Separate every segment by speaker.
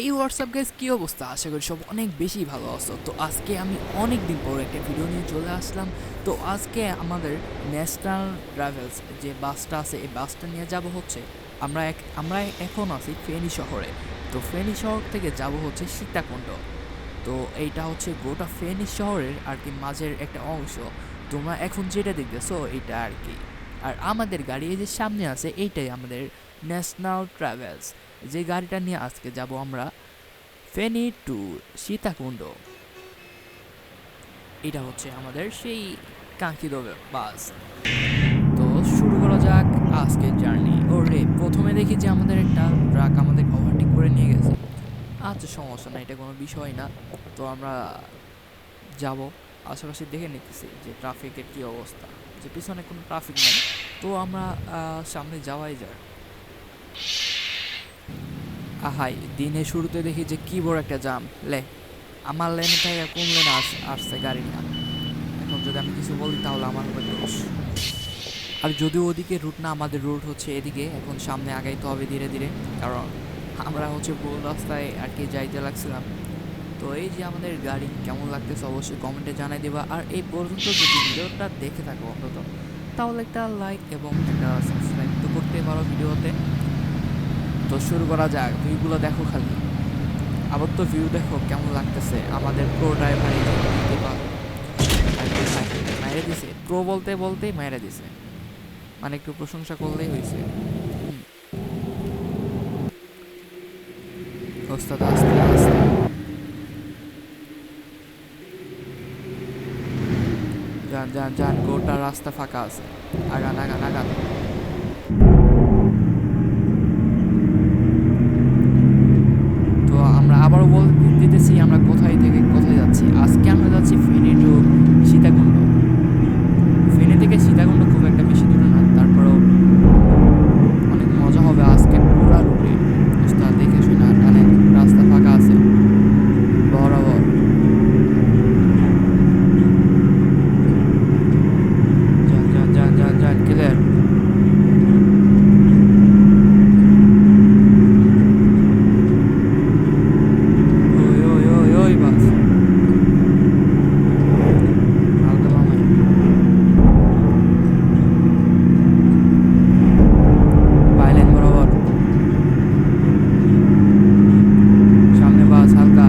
Speaker 1: এই WhatsApp guys কী অবস্থা? আশা করি সব অনেক বেশি ভালো আছো। তো আজকে আমি অনেক দিন পর একটা ভিডিও নিয়ে চলে আসলাম। তো আজকে আমাদের ন্যাশনাল ট্রাভেলস যে বাসটা আছে, এই বাসটা নিয়ে যাব হচ্ছে আমরা এক, আমরা এখন আছি ফেনী শহরে। তো ফেনী শহর থেকে যাব হচ্ছে সীতাকুণ্ড। তো এইটা হচ্ছে গোটা ফেনী শহরের আর কি মাঝের একটা অংশ। তোমরা এখন যেটা দেখতেছো, এইটা আর কি। আর আমাদের গাড়ি এই যে সামনে আছে, এইটাই আমাদের ন্যাশনাল ট্রাভেলস যে গাড়িটা নিয়ে আজকে যাব আমরা ফেনি টু সীতাকুণ্ড এটা হচ্ছে আমাদের সেই কাঙ্ক্ষিত বাস। তো শুরু করা যাক আজকের জার্নি। ওরে, প্রথমে দেখি যে আমাদের একটা ট্রাক আমাদের ওভারটেক করে নিয়ে গেছে। আচ্ছা সমস্যা না এটা কোনো বিষয় না। তো আমরা যাব। আশেপাশে দেখে নিতেছি যে ট্রাফিকের কী অবস্থা, যে পিছনে কোনো ট্রাফিক নেই। তো আমরা সামনে যাওয়াই যায় আহাই দিনের শুরুতে দেখি যে কি বড় একটা জাম লে, আমার লেনে থেকে কোন লেনে আস, আসছে গাড়িটা এখন যদি আমি কিছু বলি তাহলে আমার হবে দোষ। আর যদিও ওদিকে রুট না, আমাদের রুট হচ্ছে এদিকে, এখন সামনে আগাইতে হবে ধীরে ধীরে। কারণ আমরা হচ্ছে ভুল রাস্তায় আর কি যাইতে লাগছিলাম। তো এই যে আমাদের গাড়ি কেমন লাগতেছে অবশ্যই কমেন্টে জানাই দেবা। আর এই পর্যন্ত যদি ভিডিওটা দেখে থাকো অন্তত, তাহলে একটা লাইক এবং একটা সাবস্ক্রাইব তো করতে পারো ভিডিওতে। তো শুরু করা যাক। ভিউগুলো দেখো খালি। আবার তো ভিউ দেখো কেমন লাগতেছে। আমাদের প্রো ড্রাইভার মাইরে দিছে। প্রো বলতে বলতেই মাইরে দিছে। মানে একটু প্রশংসা করলেই হয়েছে ওস্তাদ আস্তে আস্তে। যান যান যান। গোটা রাস্তা ফাঁকা আছে। আগান আগান আগান তো আমরা আবারও বল দিতেছি আমরা কোথায় থেকে কোথায় যাচ্ছি আজকে আমরা যাচ্ছি ফেনী টু সীতাকুণ্ড ফেনী থেকে সীতাকুণ্ড খুব একটা বেশি দূরে না তারপরেও অনেক মজা হবে আজকে পুরা রুটে ওস্তাদ দেখে শুনে আর টানে রাস্তা ফাঁকা আছে বরাবর যান যান যান যান যান ক্লিয়ার ওই ওই ওই ওই বাস হালকা বামে বাইলেন বরাবর সামনে বাস হালকা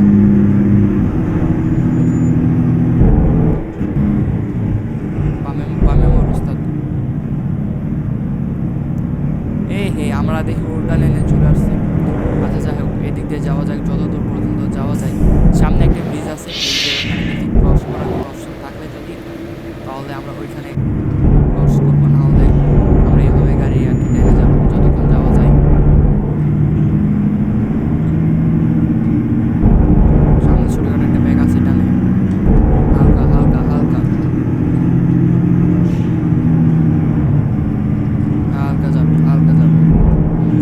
Speaker 1: বামে বামে মোর উস্তাদ এই হে আমরা দেখি উল্টা লেনে চলে আসছে। আচ্ছা যাই হোক, এদিক দিয়ে যাওয়া যাক যত দূর পর্যন্ত যাওয়া যায়। সামনে একটা ব্রিজ আছে ব্রিজের ক্রস করার অপশন থাকলে যদি, তাহলে আমরা ওইখানে ক্রস করব না হলে আমরা এইভাবে গাড়ি আর কি টেনে যাব যতক্ষণ যাওয়া যায় সামনে ছোটখাটো একটা ব্যাগ আছে টানে হালকা হালকা হালকা হালকা যাবে হালকা যাবে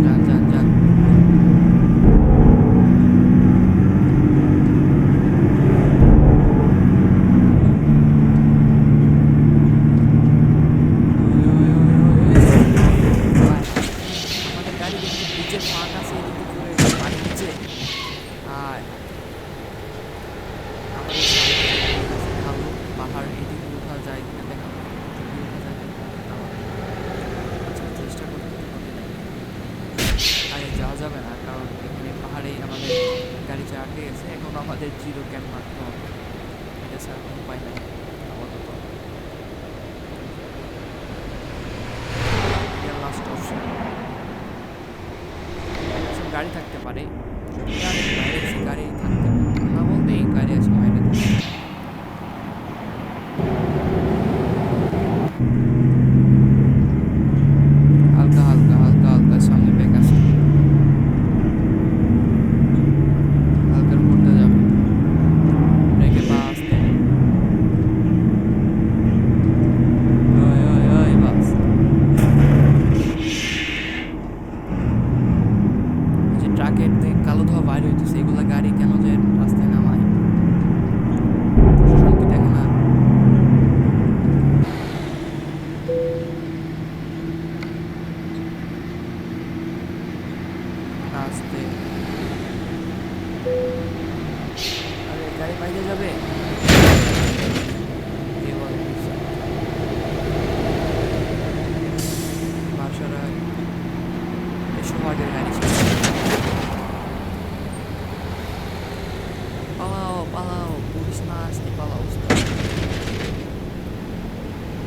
Speaker 1: যান যান যান ওই, ওই, ওই, ওই, ওই। ভাই, আমাদের গাড়ি দেখি নিচের ফাঁক আছে এদিকে চলে গেছে পানি নিচে হায় আমাদের সামনে আছে খাব পাহাড় এদিকে উঠা যায় কিনা দেখা চেষ্টা করতে আরে যাওয়া যাবে না, কারণ এখানে পাহাড়েই আমাদের গাড়ি চা আটকে গেছে এখন আমাদের জিরো ক্যাম্প মারতে হবে। এটা ছাড়া কোনো উপায় নাই, আপাতত। লাস্ট গাড়ি থাকতে পারে। আসতে। আরে গাড়ি বাইরে যাবে? Palau, palau, pulis nas di palau.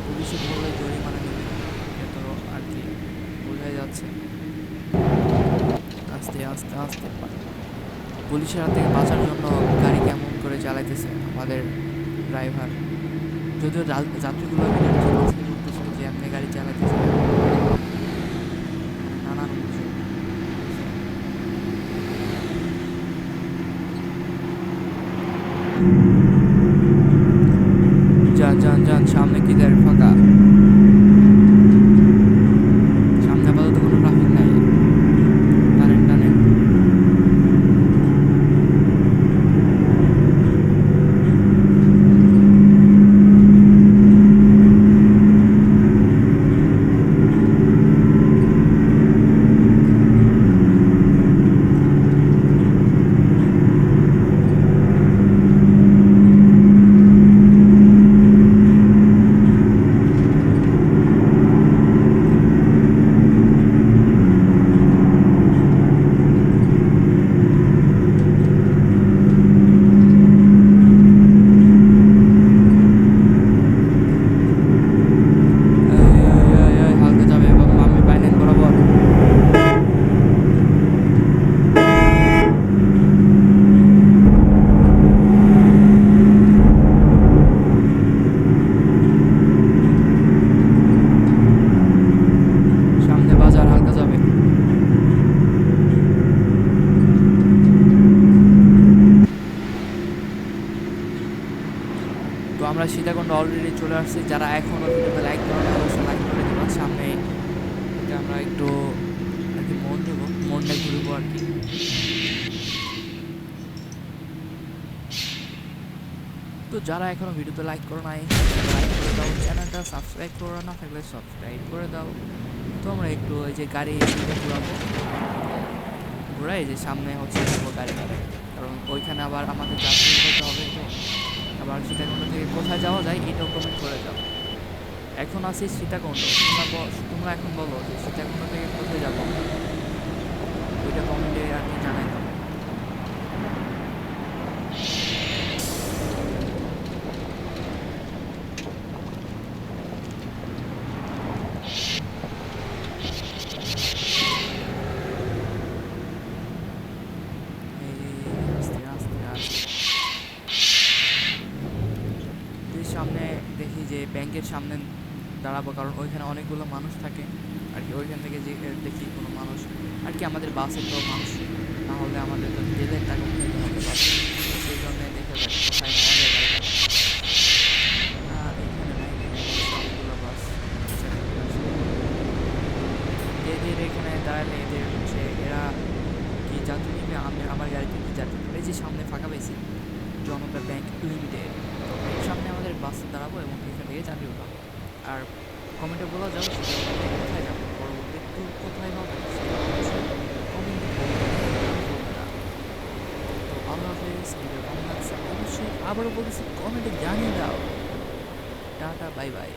Speaker 1: পুলিশে ধরলে জরিমানা নেবে। এত আর কি বোঝাই যাচ্ছে। আস্তে আস্তে পুলিশের হাত থেকে বাঁচার জন্য গাড়ি কেমন করে চালাইতেছে আমাদের ড্রাইভার যদিও যাত্রীগুলো যে, আপনি গাড়ি চালাইতেছে নানান কিছু যান যান যান সামনে কি গাড়ি ফাঁকা সামনে আপাতত কোনো ট্রাফিক নাই টানেন টানেন এই, এই, এই, এই, হালকা যাবে এবং আমি বাইলেন বরাবর সামনে বাজার হালকা যাবে তো আমরা সীতাকুণ্ড অলরেডি চলে আসছি। যারা এখনও ভিডিওতে লাইক করে না অবশ্যই লাইক করে দেবেন। সামনে আমরা একটু আর কি মন দেবো মনটা ঘুরবো আর কি। তো যারা এখনও ভিডিওতে লাইক করো নাই লাইক করে দাও চ্যানেলটা সাবস্ক্রাইব করো না থাকলে সাবস্ক্রাইব করে দাও। তো আমরা একটু ওই যে গাড়ি ঘুরাবো। ঘুরাই যে সামনে হচ্ছে গাড়ি কারণ ওইখানে আবার আমাদের যাত্রী হবে তো। আবার থেকে কোথায় যাওয়া যায় এটাও কমেন্ট করে যাও। এখন আছি সীতাকুণ্ড। তোমরা তোমরা এখন বলো যে সীতাকুণ্ড থেকে কোথায় যাব ওইটা কমেন্টে আর কি জানাই দাও এই আস্তে আস্তে আস্তে তুই সামনে দেখি যে ব্যাংকের সামনে দাঁড়াবো কারণ ওইখানে অনেকগুলো মানুষ থাকে। আর কি ওইখান থেকে যে দেখি কোনো মানুষ। আর কি আমাদের বাসে তো মানুষ। না হলে আমাদের তো তেলের টাকা সেই জন্য দেখে এখানে এদের এরা কি নিবে? আমি, আমার গাড়িতে কি সামনে ফাঁকা পেয়েছি জনতা ব্যাংক লিমিটেড। সামনে আমাদের বাসে দাঁড়াবো এবং এখান থেকে যাত্রী উঠাবো আর কমেন্টে বলা যাবে কোথায় যাব কোথায় তো অবশ্যই আবারও বলতেছি, কমেন্টে জানিয়ে দাও। Tata, bye bye.